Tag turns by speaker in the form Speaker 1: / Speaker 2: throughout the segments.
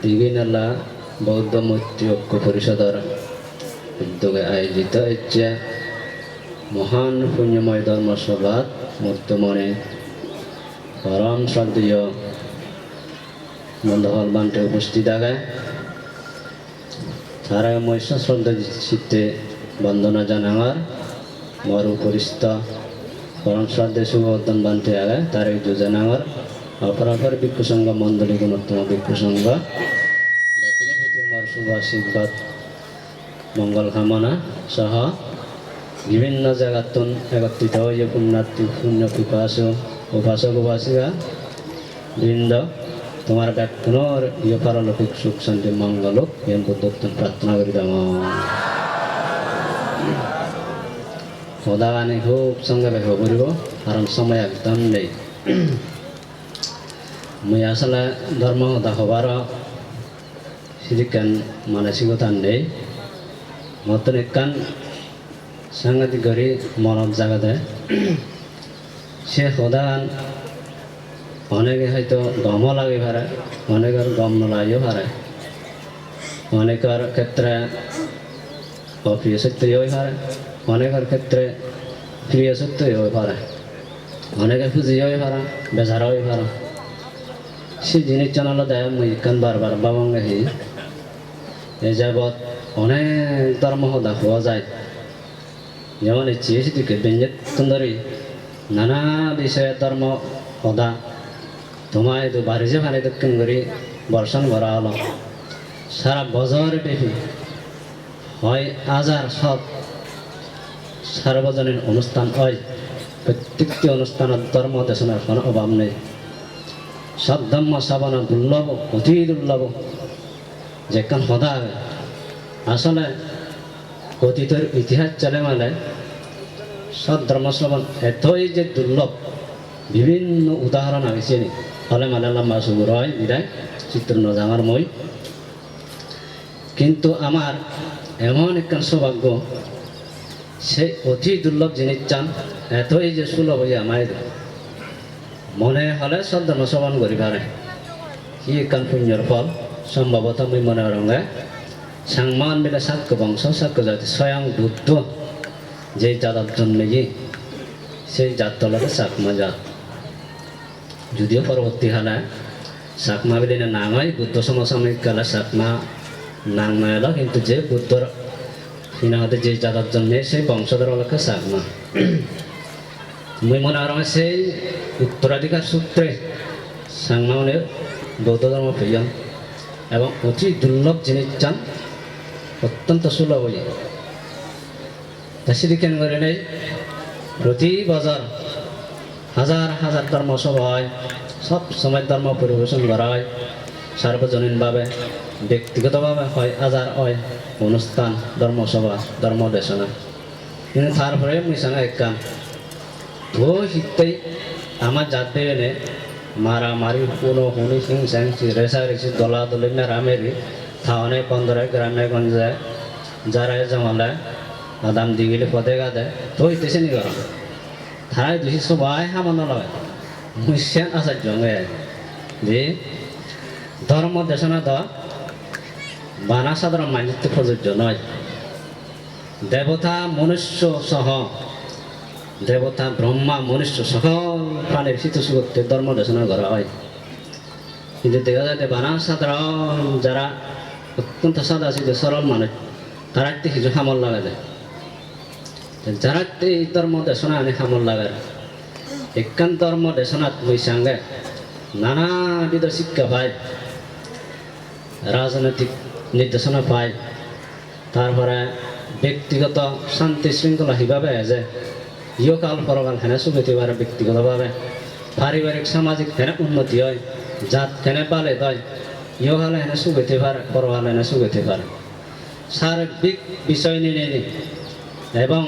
Speaker 1: দিঘিনালা বৌদ্ধ মৈত্রী ঐক্য পরিষদৰ উদ্যোগে আয়োজিত হচ্ছে মহান পুণ্যময় ধৰ্মসভাত বৰ্তমানে পৰম শ্ৰদ্ধেয় বন্ধুবল বান্টে উপস্থিত আগে। তারা মই শ্রদ্ধা চিত্তে বন্দনা জানাঙার মর উপরিস্থ পরম শ্রদ্ধে শুভবর্ধন বান্টে আগে তার এই যোজনাঙার অপরাপর ভিক্ষু সংঘ মণ্ডলী গুণোত্তম ভিক্ষু সংঘ দক্ষিণপতি মর শুভ আশীর্বাদ মঙ্গল কামনা সহ বিভিন্ন জায়গাতন একত্রিত হয়ে পুণ্যার্থী পুণ্য পিপাসু উপাসক, উপাসিকা বৃন্দ, তোমার ব্যাকুণর ইয়ে পারলৌকিক সুখ, শান্তি, মঙ্গল এম বুদ্ধত্ব প্রার্থনা করি দাম সদাগানে খুব সঙ্গে ব্যাখ্যা করিব কারণ সময় একদম নেই। মই আসলে ধর্ম সদা হবার সিদিকান মানসিকতা নেই। মতন একান সাংঘাতিক করে মনত জাগা দেয়। সে সদাগান অনেকে হয়তো গমও লাগে পারে অনেকের গম নলাইও পারে অনেকের ক্ষেত্রে অপ্রিয় সত্যই হয়ে পারে অনেকের ক্ষেত্রে প্রিয় সত্যই হয়ে পারে অনেকে খুঁজি হয়ে পারে বেচারা হয়ে পারে সে জিনিস জানালো দেয় মুই কান বারবার বাবাঙ্গে হি? এ যাবৎ অনেক ধর্ম হওয়া যায়। যেমন ইচ্ছে সেদিকে ব্যঞ্জক সুন্দরী নানা বিষয়ের ধর্ম হদা। তোমায় তো বাড়িছে ভালে দক্ষিণ করি, বর্ষণ করা হলো। সারা বছর ব্যাপী হয় হাজার সব সার্বজনীন অনুষ্ঠান হয়। প্রত্যেকটি অনুষ্ঠানত ধর্ম দেশনার কোনো অভাব নেই। সদ্ধম্ম সাবনা দুর্লভ অতি দুর্লভ যেখান সদা আসলে অতীতের ইতিহাস চলে মানে সদ্ধর্ম শ্রবণ এতই যে দুর্লভ, বিভিন্ন উদাহরণ আছে ফলে মানে লম্বা সুগুর হয়, বিদায়। চিত্র নজাঙার মই। কিন্তু আমার এমন একখান সৌভাগ্য সেই অতি দুর্লভ জিনিস চান, এতই যে সুলভ হইয়া আমায় মনে হলে সদ্ধর্ম শ্রবণ করি, পারে। কি একখান পুণ্যর ফল? সম্ভবত মই মনে রঙে সাংমান মিলে সাক্য বংশ সাক্য জাতি স্বয়ং বুদ্ধ। যে জাতার জন্ম সেই জাত তলাতে চাকমা জাত যদিও পরবর্তীকালে চাকমা বুলি নাম হয়, বুদ্ধ সমসাময়িক কালে চাকমা নাম নয় এলো কিন্তু যে বুদ্ধর সিনাহতে যে জাতার জন্মে সেই বংশধর চাকমা মুই মনে হয় সেই উত্তরাধিকার সূত্রে সাংমা মানে বৌদ্ধ ধর্ম প্রিয় এবং অতি দুর্লভ জিনিস চান, অত্যন্ত সুলভ হই তা কেন করে নেই প্রতি বছর হাজার হাজার ধর্ম সভা হয় সব সময় ধর্ম পরিবেশন করা হয়। সার্বজনীনভাবে, ব্যক্তিগতভাবে হয় হাজার হয়, অনুষ্ঠান, ধর্মসভা ধর্ম দেশনা কিন্তু তারপরে সঙ্গে এক কাম ও শীতেই আমার জাতে এনে মারামারি কোনো হুনি সিং স্যাং রেসা রেসি দলা দলি মেরামেরি থাওয়ানে পন্দরে গ্রামে গঞ্জে যারা জমালে আদাম দিগিলে পদে গাদে তো হইতেছে নি গরম তারাই দুষি সবাই হামানো লয় মুসিয়ান আচার্য যে ধর্ম দেশনা দ বানা সাধারণ মানিত্য প্রযোজ্য নয় দেবতা মনুষ্য সহ দেবতা, ব্রহ্মা, মনুষ্য সকল প্রাণীর শীত সুগত্যে ধর্ম দেশনা করা হয়। কিন্তু দেখা যায় বানা সাধারণ যারা অত্যন্ত সাদা সিধে সরল মানুষ, তারা কিছু হামল লাগা যায় যারা এই ধর্ম দেশনা আনি হামল লাগার একান ধর্ম দেশনাত মই সঙ্গে নানাবিধ শিক্ষা পায়, রাজনৈতিক নির্দেশনা পায়। তারপরে ব্যক্তিগত শান্তি শৃঙ্খলা হিভাবে যে ইয়কাল পরকাল হেনে সুবিধি পারে ব্যক্তিগতভাবে পারিবারিক সামাজিক হেনে উন্নতি হয়, জাত হেনে পালে হয় ইয়কালে হেনে সুবিধি পারে পরকাল হেনে সুবিধি পারে সার্বিক বিষয় নিয়ে এবং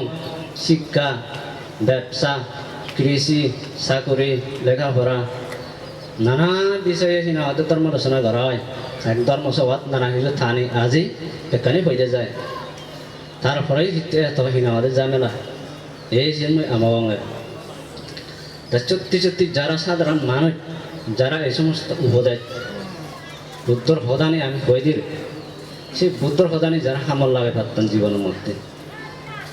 Speaker 1: শিক্ষা ব্যবসা কৃষি চাকরি লেখাপড়া নানা বিষয়ে সিনাহতে ধর্ম রচনা করা হয়। এক ধর্ম সভাত নানা কিছু থানি আজি এখানে হয়ে যায়। তারপরেই এত সিনাহতে ঝামেলা এই জন্য তা সত্যি সত্যি যারা সাধারণ মানুষ, যারা এই সমস্ত উপদেশ বুদ্ধর হদানি আমি কই দিল, সেই বুদ্ধর হদানি যারা হামল লাগে পারতেন জীবনের মধ্যে,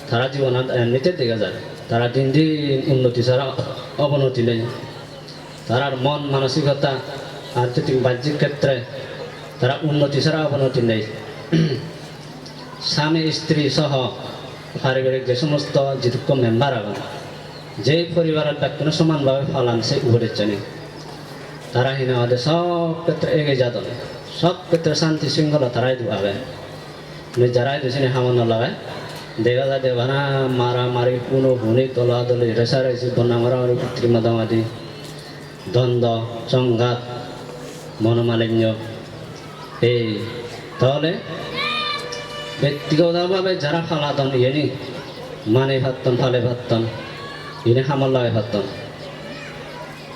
Speaker 1: তারা জীবন এমনিতে দেখা যায়। তারা দিন দিন উন্নতি ছাড়া অবনতি নেই তারার মন মানসিকতা আর্থিক বাহ্যিক ক্ষেত্রে তারা উন্নতি ছাড়া অবনতি নেই স্বামী, স্ত্রী সহ পারিবারিক যে সমস্ত যেটুক মেম্বার আছেন যে পরিবারের ব্যক্তিরা সমানভাবে ফলান সে উভরেছে তারা হিন আমাদের সব ক্ষেত্রে এগিয়ে যাত সব ক্ষেত্রে শান্তি শৃঙ্খলা তারাই দিবে যারাই দিয়েছেন হামন লাগায়, দেখা যায় দেবানা মারামারি কোনো হুনি তলি রেসারেসি বন্যা মারামারি পুত্রী মাদামাদি দ্বন্দ্ব, সংঘাত, মনোমালিন্য, এই তাহলে ব্যক্তিগতভাবে যারা ফালাতন ইয়েনি মানে ভাবতন ফালে ভাবতন ইনি হামল লাগে ভাবতন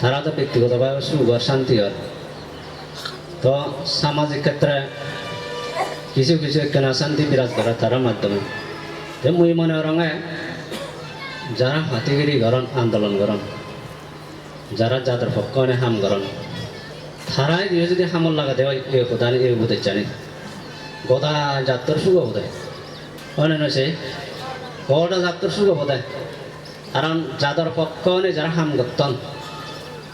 Speaker 1: তারা তো ব্যক্তিগতভাবে সুখ আর শান্তি হয়। তো সামাজিক ক্ষেত্রে কিছু কিছু কেনা শান্তি বিরাজ করে তার মাধ্যমে। যে মুই মনে রঙে যারা হাতিগিরি গরণ, আন্দোলন গরণ, যারা যাদের পক্ষে হাম গরণ, তারাই দিয়ে যদি হামল লাগা দেওয়া এই কোথায় এই বোধের জানি। গোদা যাত্রার সুখ বোধ হয় না সে গোটা যাত্রার সুখ বোধ কারণ যাদের পক্ষে যারা হাম করতন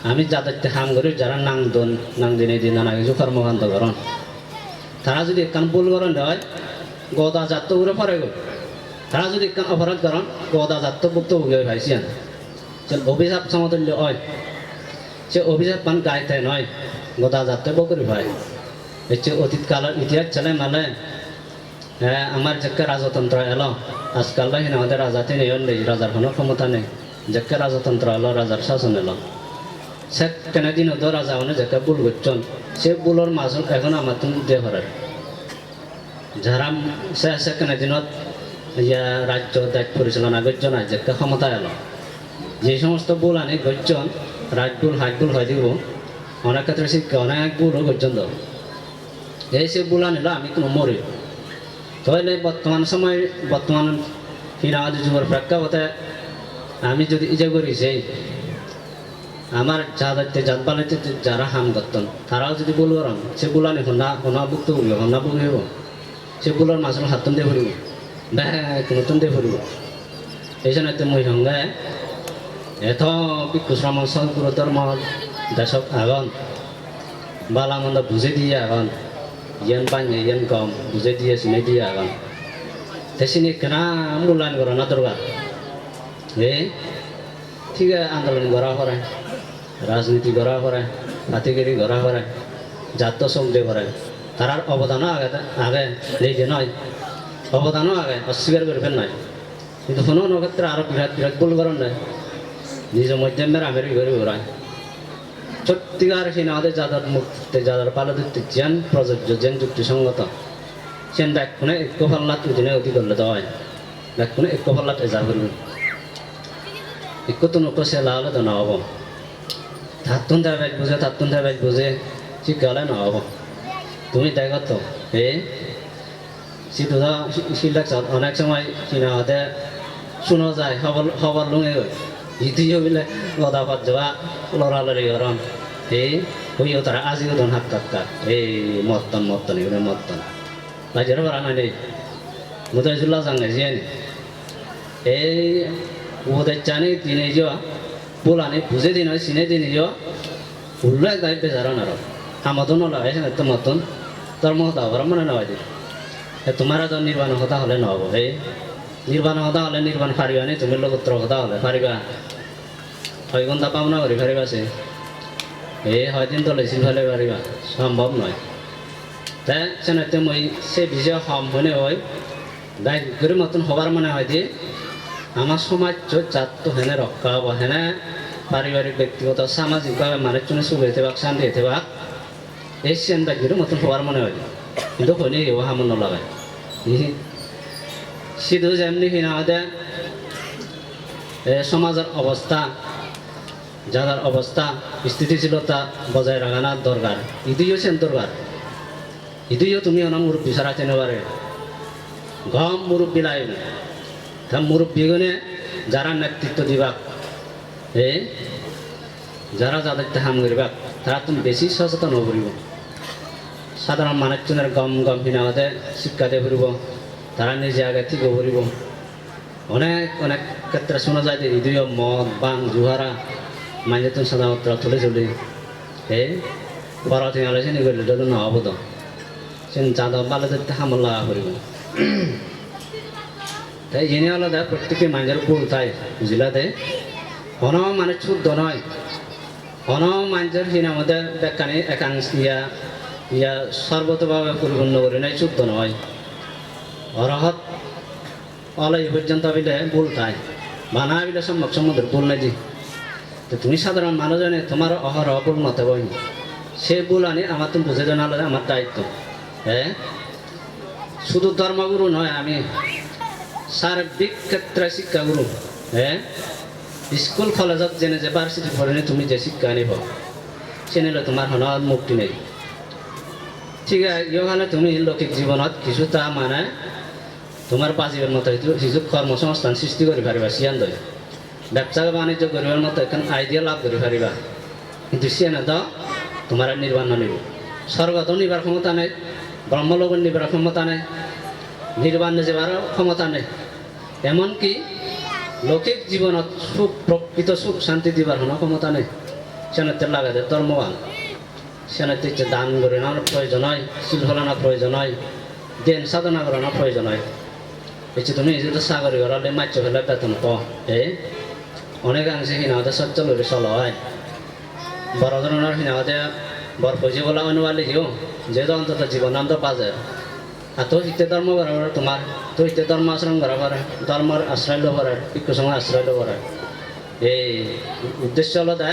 Speaker 1: আমি যাদের হাম করি যারা নাং দন, নাং দিনে দিন নানা কিছু কর্মকাণ্ড করন। তারা যদি একখান ভুল করেন হয় গোদা যাত্রা উড়ে পরে গো। তারা যদি একখান অপরাধ করেন, গোদা যাত্রা ভুক্ত হয়ে যে অভিশাপ সমতুল্য হয়, সে অভিশাপ পান গাইতে নয়, গোদা যাত্রা বকরি ভাই অতীতকালের ইতিহাস চলে মানে হ্যাঁ আমার যেকে রাজতন্ত্র এলো আজকাল বাহিনী আমাদের রাজাতে নেই নেই রাজার কোনো ক্ষমতা নেই যেকে রাজতন্ত্র এলো রাজার শাসন এলো সে কেন দিন তো রাজা মানে যেকে ভুল করছেন সে ভুলের মাঝত এখন আমার তুমি দিয়ে ভরার যারা সে সে কেন দিনত ইয়া রাজ্য দেশ পরিচালনা করছেন আর যেকে ক্ষমতা এলো যে সমস্ত ভুল আনি করছেন রাজভুল হাজভুল হয় দিব অনেক ক্ষেত্রে শিক্ষা অনেক ভুলও করছেন তো এই সে ভুল আনিল আমি কোনো মরি তাহলে বর্তমান সময়, বর্তমান হিনাদি যুগের প্রেক্ষাপটে আমি যদি ইজা করি সেই আমার যাদাইতে জাতবালিতে যারা হাম করতেন, তারাও যদি করেন সে বুলানি হন্না হন্না ভুক্ত করিব হন্না ভুগিব সে বুলার মাছের হাতন দিয়ে ফুরিব ব্যাগ নতুন দিয়ে ফুরিব এই জন্য মই সঙ্গে এত বিক্ষুশ্রম সদ্গুরু ধর্ম, দেশক আগন বালা মন্দ বুঝে দিয়ে আগন কম বুঝে দিয়ে চিনে দিয়ে আগন তেসিনি কেনা মূল্যায়ন করা না দরকার এ ঠিক আন্দোলন করা করে রাজনীতি করা করে হাতিগিরি করা করে জাতীয় শক্তি করে তারার অবদানও আগে আগে নিজে নয় অবদানও আগে অস্বীকার করবেন নয় কিন্তু কোনো কোনো ক্ষেত্রে আরও বিরাট বিরাট ভুল করেন নাই নিজের মধ্যে মেরামেরি করে ওরায় সত্যিকার সেই আমাদের যাদের মুক্তি, যাদের পালে দিতে যেন প্রযোজ্য, যেন যুক্তিসঙ্গত সেন ব্যাকুণে এক পাল্লাত উদিনে অতি করলে তো হয় ব্যাকুণে এক পাল্লাত এজা করবে একটু নকো সে লালে তো নহব থাতুন দেয় ব্যাগ বুঝে থাতুন দেয় ব্যাগ বুঝে শিখালে নহব তুমি দেখো তো, এ সিধু শিলাক অনেক সময় সিনেমাতে শুনো যায় খবর খবর লুঙে গৈ। ইতিও বোলে গদা পাত যাবা লড়ালড়ি গরম। এই, হইও তারা আজিও দন হাত কাট এই, মত্তন মত্তন এগুলো মত্তন। বাজার বাড়া নাই নেই মুদাই জুল্লা জাঙ্গে জিয়ানি। এই ওদের জানি দিনে যাওয়া পোলানি বুঝে দিন চিনে দিনে যাওয়া উল্লেখ গাই বেজারন আর আমাদের নলাগাই তো মতন তোর মত আবার মনে নয় দিন তোমার তো নির্বাণ কথা হলে নহব, এই। নির্বাণ কথা হলে নির্বাণ পারিবা নি, তুমি লগত্র কথা হলে পারিবা ছয় ঘণ্টা পাওনা করি পারিবা সে এই হয় দিন তো লেছিল ফেলে পারিবা সম্ভব নয় তাই সেনাতে মই সে হম মনে হয়? দায় মতন হবার মনে হয় দিয়ে। আমার সমাজ য'ত জাত হেনে রক্ষা হব, হেনে পারিবারিক ব্যক্তিগত সামাজিকভাবে মানুষজনে সুখ হইতে পাক শান্তি হইতে পাক এই সেন বাক্যের মতন হবার মনে হয় কিন্তু হইনি এও হামন নলাগায়? সিধু যেমনি হিনাদে সমাজের অবস্থা যাদের অবস্থা, স্থিতিশীলতা বজায় রাখানোর দরকার। ইদিও সেন দরকার। ইদিও তুমি অনাম মুরব্বী, সারা চেনে পারে গম মুরব্বী লাই তা মুরব্বীগণে যারা নেতৃত্ব দিবাক এ, যারা যাদের হাম করিবা, তারা তুমি বেশি সচেতন হব সাধারণ মানুষজনের গম গম বিনামতে শিক্ষা দিয়ে ফুরিব তারা নিজে আগে থেকে ফুরিব অনেক অনেক ক্ষেত্রে শোনা যায় যে ইদুয় মদ বাং জুহারা মাইজেতন সাধারণত তুলে চলে। এই বড় থেকে আলোচনা করলে যদি নহব তো। সে চাঁদা বালে যদি হামলা লাগা করিব। তাই এনে আলাদা প্রত্যেকে মানুষের ভুল তাই বুঝলাতে হন মানে শুদ্ধ নয়। হন মানুষের হিনামতে বেকানি একাংশ ইয়া ইয়া সর্বতভাবে পরিপূর্ণ করে নাই, শুদ্ধ নয়। অরহত অলয় পর্যন্ত বিলে ভুল তাই। বানা বিলে সম্মুখ সম্বন্ধে ভুল নাই তো তুমি সাধারণ মানুষ জানে তোমার অহরহ ভুল মতে বই সে ভুল আনি আমার তুমি বুঝে জানালে আমার দায়িত্ব। হ্যাঁ শুধু ধর্মগুরু নয়, আমি সার্বিক ক্ষেত্রে শিক্ষাগুরু। হ্যাঁ স্কুল কলেজত যেনে যে ভার্সিটি পড়ে তুমি যে শিক্ষা আনিব, সে নিলে তোমার হনত মুক্তি নেই। ঠিক আছে ইহলে তুমি লৌকিক জীবনত কিছুটা মানে তোমার বাজিবের মতো কিছু কর্মসংস্থান সৃষ্টি কৰি পাৰিবা চিয়ান দই ব্যবসা বাণিজ্য কৰিবৰ মতো এখন আইডিয়া লাভ কৰি পাৰিবা কিন্তু চিয়ানে তো তোমার নির্বাণ নিব। স্বর্গত নিবার ক্ষমতা নেই ব্রহ্মলোক নিবার ক্ষমতা নেই, নির্বাণ যাবার ক্ষমতা নেই। এমনকি লৌকিক জীবনত সুখ, প্রকৃত সুখ, শান্তি দিবার কোনো ক্ষমতা নেই। সেনাতে লাগাতে ধর্মবান। সেনাতে ইচ্ছে দান করে না প্রয়োজন হয় শিল ফলানোর প্রয়োজন হয় দেন সাধনা করানোর প্রয়োজন হয়। তুমি এই যে সাগরি গড়ালে মাছ ফেলে বেতন এ অনেকাংশে হিনাতে সচ্ছল করে চলা হয়। বড় ধরনের হিনাতে বর পয়সা বলা অনুবালি হিও যেহেতু অন্তত জীবনান্ত বাজে। আর তো হিতে ধর্ম বরাবর তোমার তো হিতে ধর্ম আশ্রম বরাবর ধর্মের আশ্রয় পারে ভিক্ষু সঙ্গে আশ্রয় পারে এই উদ্দেশ্য হলো তা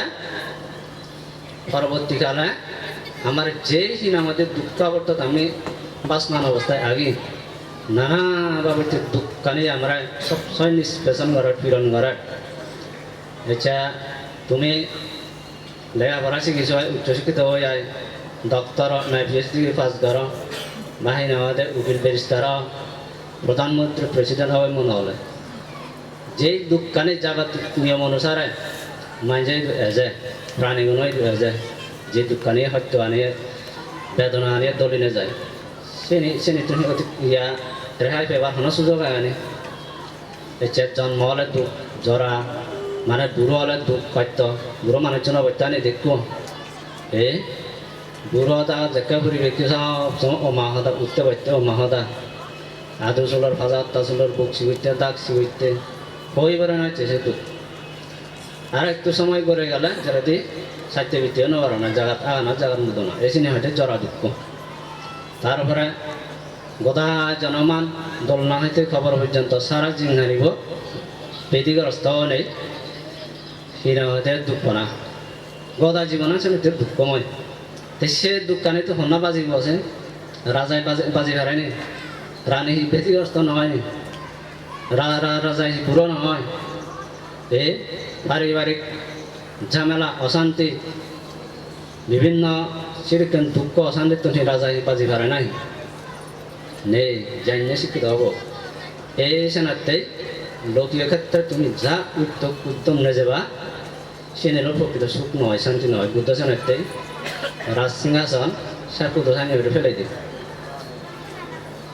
Speaker 1: পরবর্তীকালে আমার যে আমাদের দুঃখ অবর্তত আমি বাসমান অবস্থায় আগে নানাভাবে দুঃখানি আমরা সবসময় নিষ্পেষণ করার পীড়ন করার এটা তুমি লেখাপড়া শিখিছ, উচ্চশিক্ষিত হয়ে ডক্টর নাই পিএইচডি পাস কর বাহিনী আমাদের উকিল ব্যারিস্টার প্রধানমন্ত্রী প্রেসিডেন্ট হবে মনে হলে যেই দুঃখানি জাগতিক নিয়ম অনুসারে মাঝে এজে প্রাণীগুণ এজে, যে দুঃখানি সত্য আনিয়ে, বেদনা আনিয়ে দলিনে যায়। সেনি সেনি তুমি ইয়া রেহাই পেবার কোনো সুযোগ আনি এছে জন্ম হলে দুঃখ জরা মানে বুড়ো হলে দুঃখ সত্য। বুড়ো মানুষজনের বৈজ্ঞানিক দেখো এ বুড়ো তা জেকা ফুরি ব্যক্তি চাওঁ অমাহতা উঠতে বৈতে অমাহতা। আদু চুলৰ ভাজা আত্তা চুলৰ বুক চিগুইতে দাগ চিগুইতে হইবারে না চেষে দুঃখ আর একটু সময় করে গেলে যারা দি সাহিত্য ভিত্তিও নেবার না জায়গাত আগানো জায়গার মতো না। এই সিনে হয়তো জরা দুঃখ। তারপরে গোদা জনমান, দোলনা হইতে খবর পর্যন্ত সারা জিংহারিব বেদিগ্রস্ত নেই। হিরা দুঃখ না। গদা জীবন আছে নিতে দুঃখময়। সে দুঃখানি তো হন্না বাজি বসে রাজাই বাজি বাজি হারায়নি রানী বেদিগ্রস্ত নহয়নি রা রা রাজাই বুড়ো নহয়। এ পারিবারিক ঝামেলা, অশান্তি, বিভিন্ন সেরকম দুঃখ অশান্তি তো রাজা বাজি পারে নাই। নেই জানিয়ে শিক্ষিত হব। এই সেনাতে লৌকিক ক্ষেত্রে তুমি যা উদ্যোগ উদ্যম নিয়ে যাবা সে নিল প্রকৃত সুখ নয় শান্তি নয় বুদ্ধ সেনাতে রাজ সিংহাসন সাকুদ সানি ফেলে দিল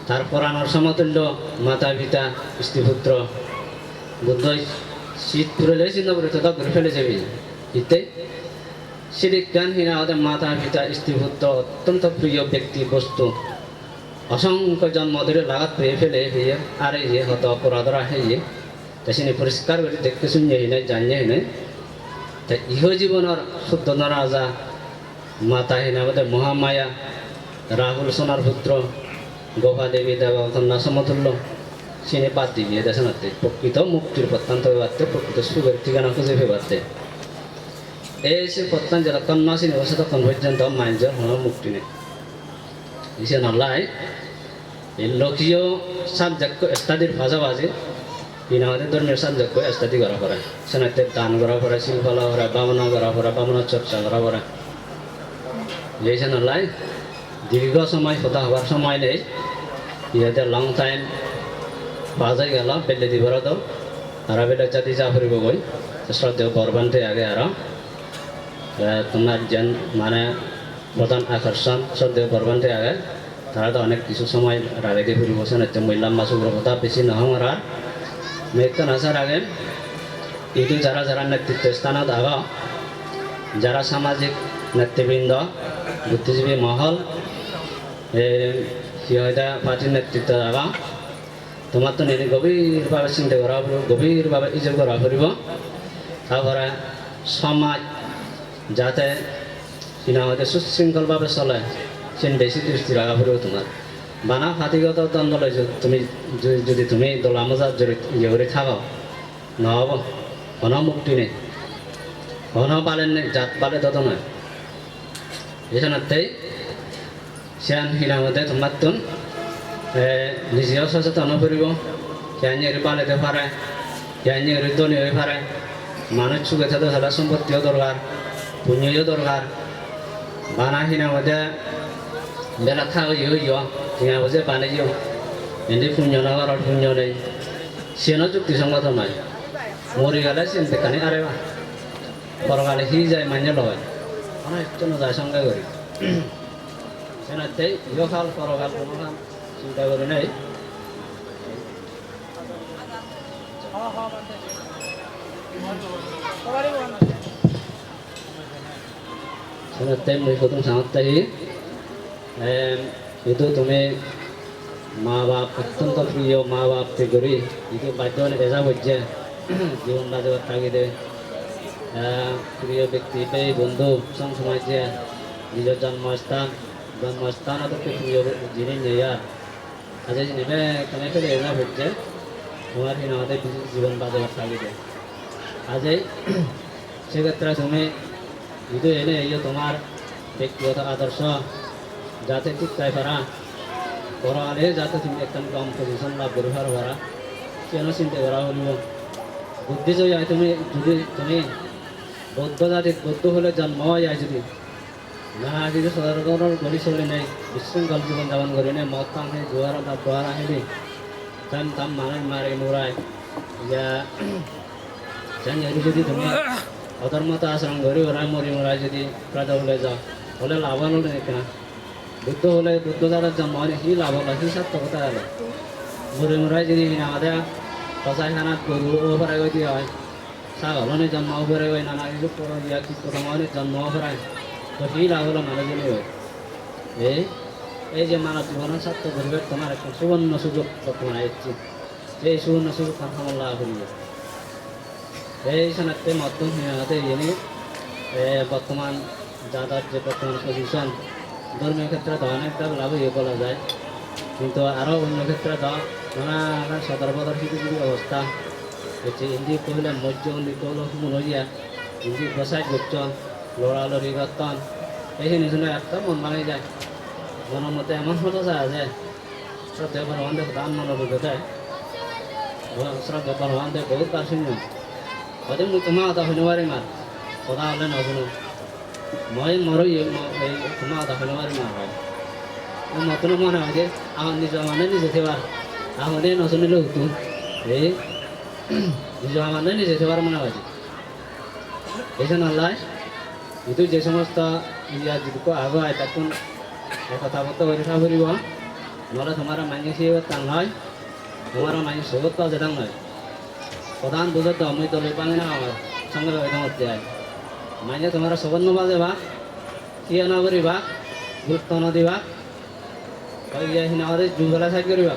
Speaker 1: তার পরানোর সমতুল্য মাতা, পিতা স্ত্রী পুত্র বুদ্ধ শীত পুরলে চিন্তা করে তো ঘুরে ফেলে যাবি। ইতে সিরিজ্ঞানহীন আমাদের মাতা, পিতা স্ত্রী পুত্র অত্যন্ত প্রিয় ব্যক্তি, বস্তু। অসংখ্য জন্ম ধরে লাগাত পেয়ে ফেলে হইয়ে আর এই হত অপরাধরা হইয়ে তেসিনি পরিষ্কার করে দেখতে শুনিয়ে হিনে জানিয়ে হিনে তা ইহ জীবনের শুদ্ধ রাজা মাতা হিনে আমাদের মহামায়া রাহুল সোনার পুত্র গোপা দেবী দেবা কন্যা সমতুল্য সিনে বাদ দিবি দেশনাতে প্রকৃত মুক্তির প্রত্যান্ত পারতে প্রকৃত সুখের ঠিকানা খুঁজে পারতে এই সে প্রত্যান যারা কন্যা সিনে বসে তখন পর্যন্ত মাইন্ডের হওয়ার মুক্তি নেই ইসে নলাই, এই লোকীয় সাবজেক্ট স্টাডির পাশাপাশি তিনি আমাদের ধর্মীয় সাবজেক্ট স্টাডি করা পড়ে সেনাতে দান করা পড়ে শিল্পলা করা বামনা করা পড়ে বামনা চর্চা করা পড়ে এই সে নলাই দীর্ঘ সময় কথা হবার সময় নেই ইহঁতে লং টাইম যায় গেল বেলে দিবৰ তো আৰু বেলেগ জাতি যা ফুৰিব গৈ শ্ৰদ্ধেয় বৰবান্তে আগে আৰু এ, তোমাৰ যেন মানে প্রধান আকর্ষণ শ্রদ্ধেয় বরবান্তে আগে। তারা তো অনেক কিছু সময় রাগে ফুরি বসে হচ্ছে মহিলা মাসুগ্র কথা বেশি নহমরা মেঘন আসার আগে ইদু যারা যারা নেতৃত্ব স্থানত আগ যারা সামাজিক নেতৃবৃন্দ, বুদ্ধিজীবী মহল সিহদা পার্টির নেতৃত্ব আগ তোমার তো নিজে গভীরভাবে চিন্তা করা গভীরভাবে ইজত করা ফুরিব তারপরে সমাজ যাতে সুশৃঙ্খলভাবে চলে, সেন বেশি দৃষ্টি রাখা ফুরিব তোমার। বানা ফাতিগত দ্বন্দ্ব লইছ তুমি যদি- তুমি দলা মজা জড়িত ইয়ে করে থাকো, নহব। কোনো মুক্তি নেই। কোনো পালেন নেই জাত পালে তত নয়। এখানতেই সিয়ান হিনামতে তোমার তুন নিজেও সচেতন ফুরিব সিয়ানি পালেতে পারে সিয়ানি ধনী হয়ে পারে মানুষ চুকে থাকতে সারা সম্পত্তিও দরকার পুণ্যও দরকার বানা হিনামতে বেলা খাও ইয়ে ইয় টিঙা বসে পানি ইয় এনে পুণ্য নগর পুণ্য নেই সিয়ানো যুক্তিসঙ্গত নয় মরি গেলে সিয়ান দেখানি আরে বা। পরকালে হি যায় মান্য লয়। অনেক জন্য যায় সঙ্গে করি সেনাতে ইহকাল পরকাল কোনো কাম চিন্তা করে নেই। সেনাতে মই প্রথম সামর্থ্যই কিন্তু তুমি মা বাপ অত্যন্ত প্রিয় মা বাপ থেকে করি কিন্তু বাধ্য মানে ভেজা হচ্ছে জীবন বাজাবার তাগিদে প্রিয় ব্যক্তি পেয়ে বন্ধু সব সময় যে নিজের জন্মস্থান জন্মস্থান অতকে প্রিয় জিনিস নেয়া। আজ নেবে কেন করে ভেজা হচ্ছে তোমার কিনা আমাদের জীবন বাজাবার তাগিদে আজ সেক্ষেত্রে তুমি যদি এনে তোমার ব্যক্তিগত আদর্শ পরকালে যাতে তুমি একটা কম পজিশন লাভ করে পারো পারা কেন চিন্তা করা হলিব বুদ্ধি যদি হয় তুমি, যদি তুমি বৌদ্ধ জাতি বৌদ্ধ হলে জন্ম হয় যদি। না, যদি সদরগর গলি চলে নেই বিশৃঙ্খল জীবন যাপন করে নেই, মদ পান নেই জোয়ার বা দোয়ার আহেনি তাম তাম মানে মারে মোড়ায় ইয়া sen jadi যদি তুমি অধর্মত আচরণ করে ওরা মরি মরাই যদি প্রায় হলে যাও, হলে লাভ হলো না? বুদ্ধ হলে বুদ্ধ দ্বারা জন্ম হয় সি লাভ হলো সি সার্থকতা হলো মরি মরাই যদি আমাদের সচাই খানাত গরু ওপরে দিয়া হয় ছাগলনে জন্ম ওপরে গৈ নানা কিছু ইয়া কি প্রথমে জন্ম ওপরে তো সি লাভ হলো মানুহজনী হয় এই এই যে মানব জীবনের স্বার্থ পরিবেশ তোমার একটা সুবর্ণ সুযোগ বর্তমানে এসেছে এই সুবর্ণ সুযোগ কাম লাভ করিবে এই সনাতে হিমাতে ইনি বর্তমান যাদের যে বর্তমান পজিশন ধর্মীয় ক্ষেত্রে অনেকটা লাভ ইয়ে বলা যায়। কিন্তু আরও অন্য ক্ষেত্রে তো নানা সদর বদর কিছু কিছু অবস্থা হচ্ছে হিন্দি কহিলে মজ্জ হিন্দি কহিল মনোজিয়া হিন্দি বসাই করছ লড়ালড়ি গর্তন এইখিনি শুনে একটা মন ভাঙি যায়। মনের মধ্যে এমন হতো আছে শ্রদ্ধা ভগবান দেব দান মনের অভিজ্ঞতায় শ্রদ্ধা ভগবান দেব বহুত বার শুনলাম হয়তো মই তোমাৰ এটা শুনিবাৰে মাৰ কথা হ'লে নশুনো। মই মৰো তোমাৰ শুনিবাৰে মাৰ হয় মই নতুন মনে হয় যে আমার নিজ মানে নিজে থেবার আহলে নশুনিলেও হতো এই নিজ মানে নিজে থেবার মনে হয় জন্য আল্লাহ কিন্তু যে সমস্ত ইয়া যিটো আগুৱাই তাত কথা বতৰা কৰি চাব পাৰিব নহ'লে তোমাৰ মানি সেই টান হয় তোমাৰ মানি চবত পাওঁ যে নহয় প্রধান বুঝত আমি তো পানি না আমার সঙ্গে হইতে মধ্যে আয় মাইনে তোমার সবন্ন বাজে বা কি না করিবা গুরুত্ব না দিবা, ওই গিয়ে হিনা আমাদের জুবেলা সাইড করিবা।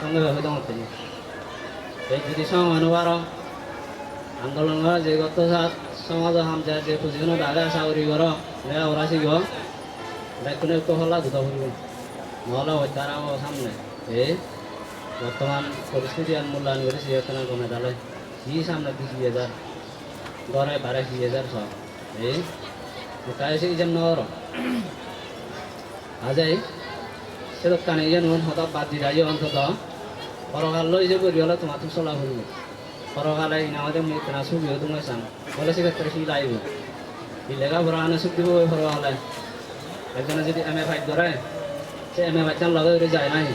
Speaker 1: সঙ্গে হইতে মধ্যে এই যদি সমানুবার আন্দোলন করা যে গত সমাজ হাম যা যে পজিশন দাগা সাউরি কর লেয়া ওরা শিখ। দেখুন একটু হলা দুটা ফুরিব নহলে হত্যার আমার সামনে। এই বর্তমান পরিস্থিতি আর মূল্যায়ন করে সিএখানে কমে তাহলে। কি সামনে কি সিয়ে যার সব এই তাই সে যেন নর আজাই সেটা কানে যেন হতা বাদ দি পরকাল লই যে করি হলে তোমার তো চলা হইব পরকালে ইনামতে মুই কেনা সুবিও তোমার চাম। বলে সেক্ষেত্রে সি লাইব ই লেখাপড়া আনে সুখ দিব ওই পরকালে একজনে যদি এম এ ফাইট করে সে এম এ ফাইটান লগে যায় নাই।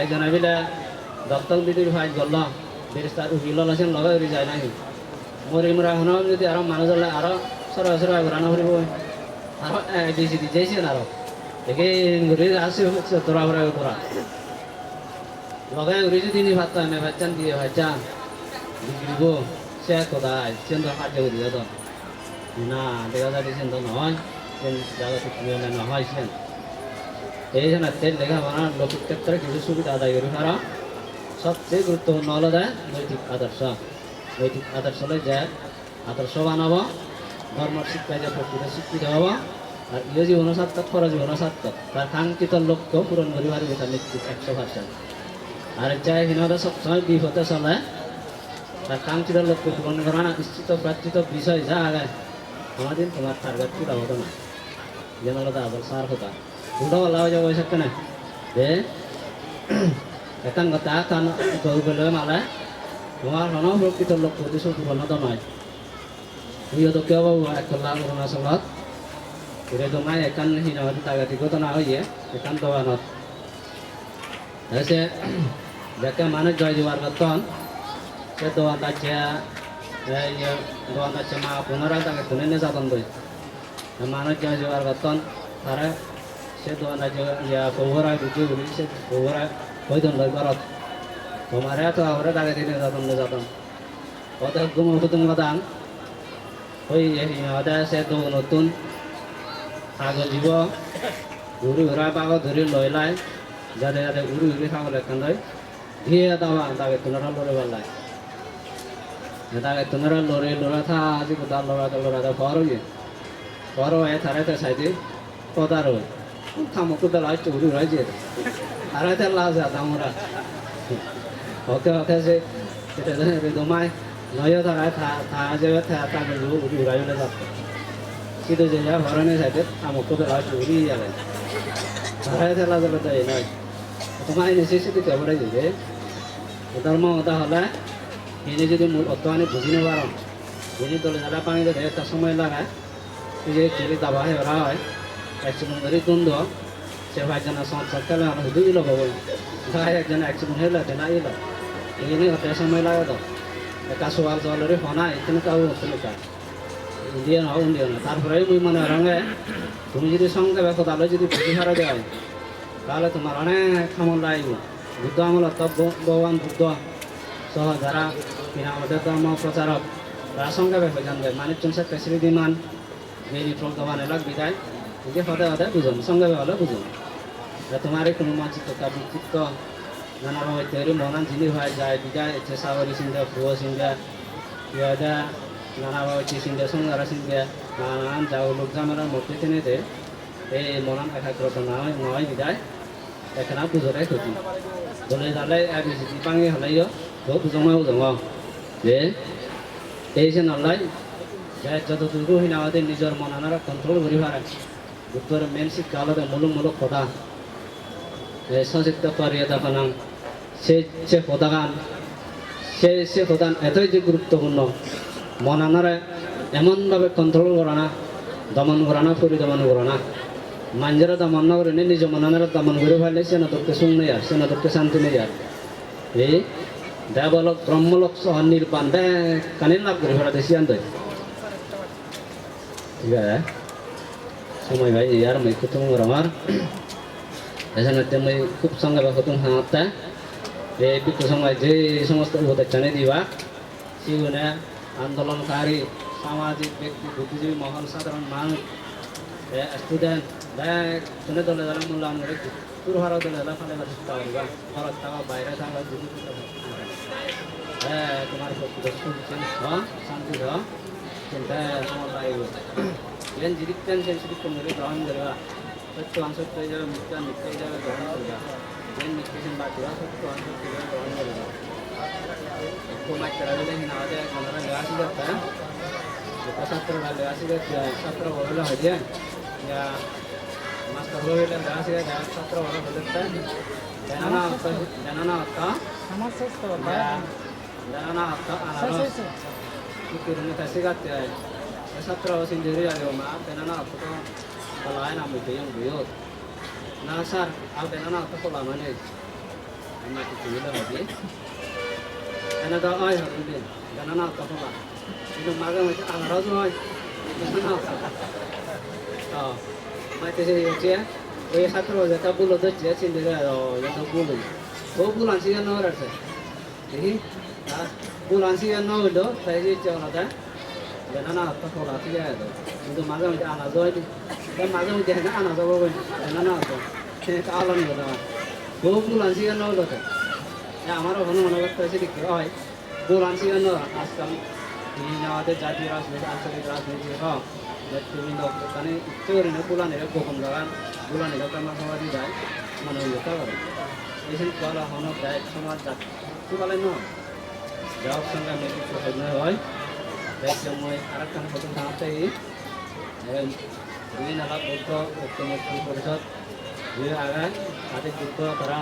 Speaker 1: একজনে বিলে দপ্তর দিদির ফাইট গল বেরিস্তার উকিল আছেন লগে যায় নাই। মরি মরা হন যদি আরও মানুষ হলে আরও সরহ সরহ ঘুরানো ফুরিব আর বেশি দিয়েছি না আরও দেখে ঘুরে আসি হচ্ছে তোরা ঘুরে তোরা লগে ঘুরে যদি নি ভাত আমি ভাইচান দিয়ে ভাইচান বিক্রিব সে কোথায় সেন তো কার্য করি তো। না, দেখা যায় সেন তো নহয় সেন জায়গা থেকে নহয় সেন এই জন্য তেল লেখাপড়া লৌকিক ক্ষেত্রে কিছু সুবিধা আদায় করি পারা সবচেয়ে গুরুত্বপূর্ণ হলো যে নৈতিক আদর্শ নৈতিক আদর্শ হলে যে আদর্শ বানাবো ধর্ম শিক্ষায় যে প্রকৃত শিক্ষিত হব, আর ইয়ে জীবন সার্থক, পর জীবন সার্থক। তার কাঙ্ক্ষিত লক্ষ্য পূরণ করি পারবে তার একশো পার্সেন্ট। আর যাই হিনরা সবসময় বিপদে চলে, তার কাঙ্ক্ষিত লক্ষ্য পূরণ করা না, নিশ্চিত প্রার্থিত বিষয় যা আগে আমাদের তোমার টার্গেট পুরা হতো না। যেন হলো আদর সার হতা। বলা হয়ে যাব না যে কথা কান কৰিবলৈ মালে ধৰণৰ সুৰক্ষিত লক্ষ্য উদ্দেশ্য পূৰণত নহয় সিহঁতক কিয় পাব একলা অৰুণাচলত ঘূৰে তোমাৰ একান সিহঁত তাগাতি ঘটনা হয়ে একান দোকানত তাৰপিছে যাকে মানুহ জয় যোৱাৰ কতন সে দোকানদার দোকানদার মা পুনরায় তাকে শুনে নিয়ে যাতন দই মানুষ জয় যাওয়ার কতন তারা সে দোকানদার ইয়া পৌহরা বুঝে বলি, সে পৌহরা হয়তো লয় ঘরত। তোমারে তো আমরা তাকে দিনে যাতন যাতন কত গুম হুতুম গদান ওই সিহঁতে আছে, তো নতুন। কাগজ দিব। উৰি ঘূৰা পাগত ধৰি লৈ লাই যাতে যাতে উৰি উৰি খাবলৈ কান্দই দিয়ে দাবা তাকে তোনারা লড়ে বেলায় তাকে তোনারা লড়ে লড়া থা, আজি কোথা লড়াতে লড়াতে ফর হয়ে ফর হয়ে থারাতে সাইডে পদার হয়ে থামো কোথা লাই চুরি হয়ে যে থারাতে লাজ ওকে তোমায় নয় থাকায় থা থা যাবে থা তাকে উড়ি উড়াই উড়ে যাচ্ছে কিন্তু যে যা ভরণে সাইডে থামো কোথা লাই চুরি যাবে থারাতে লাজ হলে তো এই নয় তোমার নেসেসিটি কেবড়াই দিবে ধর্ম কথা হলে তিনি যদি অর্থমানে বুঝি নেবার বুঝি তোলে যারা পানি দেয় একটা সময় লাগায় তুই যে চুরি দাবা হয়ে ওরা হয় অ্যাক্সিডেন্ট ধরে আমরা শুধু দিল বাবু গায়ে একজন অ্যাক্সিডেন্ট হয়ে না এলো এই নিয়ে হতে সময় লাগে তো একা সোয়াল জলের হনা এখানে কাউ অসুবিধা ইন্ডিয়ান হও ইন্ডিয়ান তারপরে মুই মনে রঙে তুমি যদি সঙ্গে বেকো তাহলে যদি বুঝি হারা দেয় তাহলে তোমার অনেক খামল লাগবে বুদ্ধ আমলত তো ভগবান বুদ্ধ সহ যারা কিনা আমাদের ধর্ম প্রচারক তারা সঙ্গে ব্যাপারে জানবে মানিক চুনসে পেশরি দিমান মেরি দোকান এলাক বিদায় নিজে হতে হতে বুঝুন, সঙ্গে হলে বুঝুন। তোমার কোনো মানসিক বিচিত্র নানা ভাবে তৈরি মনান জিনি হয়ে যায়, বিদায় চেষ্টা করি সিন্ধে ফুয়ো সিন্ধে নানা ভাবে সিন্ধে সঙ্গারা সিন্ধে নানান যাও লোক জামেলার মধ্যে টেনেতে এই মনান একাগ্রতা নয় নয় বিদায় এখানে বুঝরে ক্ষতি। বলে তাহলে এক বেশি পাঙ্গি হলাইও তো বুঝমাও বুঝমাও যে, এই যে নলাই, যে যতটুকু হিনা আমাদের নিজের মন আনারা কন্ট্রোল করি পারে উত্তর মেন শিক্ষা হলো মূলক মূলক কথা সচিত্ত পারিয়া তখন সে সে প্রধান সে সে প্রধান এতই যে গুরুত্বপূর্ণ মন আনারা এমনভাবে কন্ট্রোল করা না দমন করা না পরিদমন করা না মাঞ্জারা দমন না করে নিজ মনানারা দমন করে ফেলে সে নতকে শুন নেই আর সে নতকে শান্তি নেই আর এই দেবলোক ব্রহ্মলোক সহ নির্বাণ দে কানিন লাভ করে ফেলা দেশি আনতে ঠিক আছে সময় ভাই ইয়ার মই কুতুম আমার এখানে মই খুব সঙ্গে বা কুতুম হাতে এই বিকু সময় যে সমস্ত উপদেশানে দিবা সেগুলো আন্দোলনকারী সামাজিক ব্যক্তি বুদ্ধিজীবী মহল সাধারণ মানুষ স্টুডেন্ট দেখ শুনে দলে দলে মূল্যায়ন করে তোর হারা দলে দলে ফলে করবা ঘরত থাকা বাইরে থাকা তোমার শান্তি হ চিন্তা তোমার লাগবে যেন জীবিকান সেই জীবিকান ধরে গ্রহণ করবা সত্য অনসত্য হয়ে যাবে মিথ্যা মিথ্যা হয়ে যাবে গ্রহণ করবা যেন মিথ্যেছেন বাকিরা সত্য অনসত্য হয়ে গ্রহণ করবা তোমার করা গেলে না আমাদের আমরা লেগাছি যাচ্ছে ছাত্র লেগাছি ছাত্র বলে হয় যে ya master lo ile ndasi ya ছাত্র বড় হতে জানানা অর্থ জানানা অর্থ
Speaker 2: আমার শেষ তো
Speaker 1: ya জানানা অর্থ আনারস itu rumah kasih kat ya ছাত্র sendiri ya rumah জানানা অর্থ তো বলাই না মুই yang buyut না স্যার আর জানানা অর্থ তো লামানে আমরা কি তুমি না হবে এনা তো আয় হবে জানানা অর্থ তো কিন্তু মাঝে মাঝে আনারস হয় জানানা অর্থ ờ mai thế thì chia এই ছাত্র যেটা বলো ধরছে চিন্তা করে এটা বলো ও কেন হইল তাই যে চলাটা যেটা না তো খোলা ঠিক আছে কিন্তু মাঝে মাঝে আনা যায় মাঝে মধ্যে হ্যাঁ আনা যাব না না তো সে আলাম বল আনছি কেন হইল তো আমার ওখানে মনে করতে হয়েছে দেখতে হয় কেন আজকাল বিভিন্ন আমাদের জাতীয় রাজনীতি আঞ্চলিক রাজনীতি হোক বিভিন্ন ওখানে ইচ্ছে করি না বুলানের গোপন জায়গা বুলানের কামা খাওয়ারি যায় মানে কথা করে এই সব কলা হনক যায় সমাজ কি বলে না দুই নালা বৌদ্ধ ঐক্যমত্য পরিষদ, দুই আগায় হাতে যুদ্ধ তারা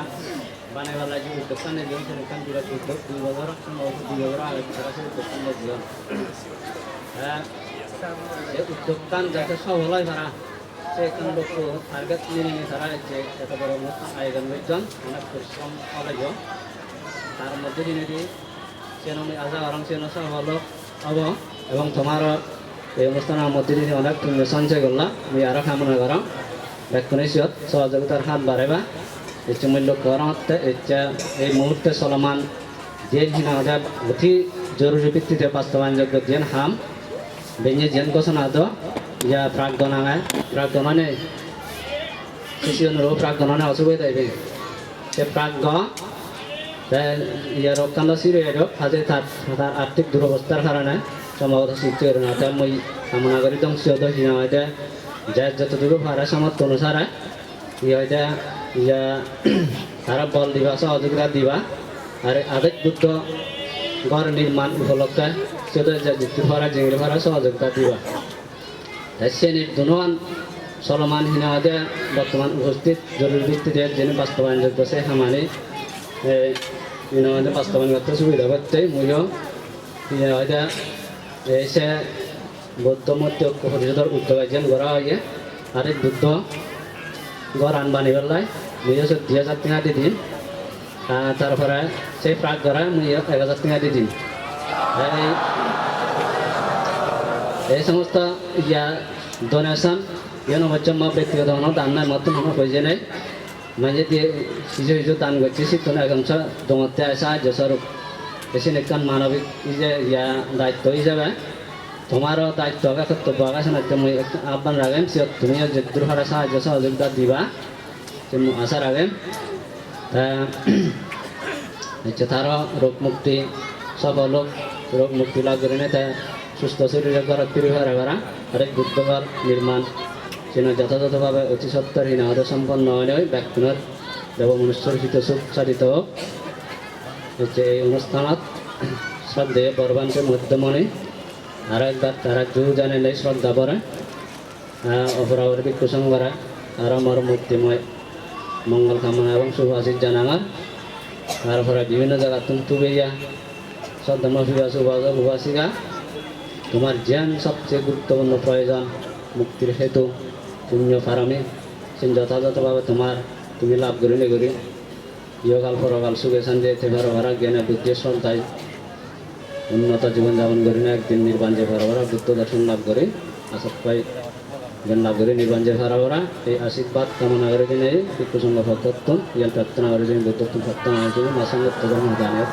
Speaker 1: বানাইবার লাগে উদ্যোক্তা নিয়ে জীবন সেখান বিরাট দুই বছর দুই বছর আগে তারা সে উদ্যোক্তা নিয়ে জীবন হ্যাঁ উদ্যোক্তান যাতে সফল হয় তারা, সে একজন লোক টার্গেট নিয়ে তারা যে এত বড় অনুষ্ঠান আয়োজন করছেন। অনেক পরিশ্রম তার মধ্যে সেন আশা করম সেন সফল হব। এবং তোমার এই অনুষ্ঠানের মধ্যে দিয়ে অনেক তুমি সঞ্চয় করলা। আমি আরও কামনা করম ব্যক্তি সিয়ত, সহযোগিতার হাত বাড়াইবা। ইচ্ছে মূল্য করতে ইচ্ছা এই মুহূর্তে চলমান যে হিনাদা অতি জরুরি ভিত্তিতে বাস্তবায়নযোগ্য জেন হাম, বেঞ্জে জেন ঘোষণা তো ইয়া প্রাকগণাঙা প্রাকগণনে শিশিয়নরও প্রাকগণনে অসুবিধা হইবে সে প্রাকগ ইয়ার অকান্ত সিরে হাজে তার তার আর্থিক দুরবস্থার কারণে সম্ভবত সৃষ্টি করে না তাই মই কামনা করি দংশি হতো হিনা হইতে যা যতটুকু ভাড়া সামর্থ্য অনুসারে ইয়ে হইতে ইয়া তারা বল দিবা সহযোগিতা দিবা আর আবেগ বুদ্ধ ঘর নির্মাণ উপলক্ষে সেটা যুক্তি ভাড়া জিঙ্গি ভাড়া সহযোগিতা দিবা শ্রেণির দুনুয়ান চলমান হিনাতে বর্তমান উপস্থিত জরুরি ভিত্তিতে যিনি বাস্তবায়নযোগ্য সে হামানি হিনাতে বাস্তবায়ন করতে সুবিধা করতে মূল্য হয়তো এসে বৌদ্ধ মধ্য ঐক্য পরিষদের উদ্যোগ যেন করা হয় আর এই বুদ্ধ ঘর আনবানি পেলাই মুই হচ্ছে দুই হাজার টাকা দি দিন তারপরে সেই প্রাক ঘরে মুই এক হাজার টাকা দি দিন এই সমস্ত ইয়া ডোনেশন ইয়ে হচ্ছে মা ব্যক্তিগত দান নাই মতো মনে হয়েছে নাই মানে দিয়ে কিছু কিছু দান করছি সিদ্ধ একাংশ দমতে সাহায্য স্বরূপ এসে একজন মানবিক ইয়া দায়িত্ব হিসাবে। তোমারও দায়িত্ব আগে কর্তব্য আগে না তুমি আহ্বান রাখেন, সে তুমি যে দুর্ভাড়া সাহায্য, সহযোগিতা দিবা আশা রাখেন। হচ্ছে তারও রোগ মুক্তি, সব লোক রোগ মুক্তি লাভ করে নেয় তা সুস্থ শরীরে করা পরিবার করা আরেক বুদ্ধবার নির্মাণ যেন যথাযথভাবে অতি সত্তরহীন হতে সম্পন্ন হয় হিত সুখ হোক হচ্ছে এই অনুষ্ঠানত শ্রদ্ধেয় বর্বাঞ্চের মধ্যমণি আর একবার তারা জু জানে নেই শ্রদ্ধা পরে। অপরাবর বিক্ষুসং করা আর আমার মূর্তিময় মঙ্গল কামনা এবং শুভ আশিস জানাঙার তারপরে বিভিন্ন জায়গা তুমতু বেয়া শ্রদ্ধা সুভাষক উপাসিকা তোমার জ্ঞান সবচেয়ে গুরুত্বপূর্ণ প্রয়োজন, মুক্তির হেতু। পুণ্য ফারামে সে যথাযথভাবে তোমার তুমি লাভ করি নে করি ইহকাল পরকাল সুখে শান্তি ভালো ভাড়া জ্ঞানে বুদ্ধি শ্রদ্ধায় উন্নত জীবনযাপন করি না একদিন নির্বাণ যে ভাড়া ভাড়া বুদ্ধ দর্শন লাভ করে আসত পাই জ্ঞান লাভ করে নির্বাণ যে ভাড়া ভাড়া এই আশীর্বাদ কামনা করে দিনে বিক্ষু সঙ্গ ভক্তত্ব ইয়ান প্রার্থনা করে দিন বুদ্ধত্ব ভক্ত মাসঙ্গত্ব ধর্ম দানের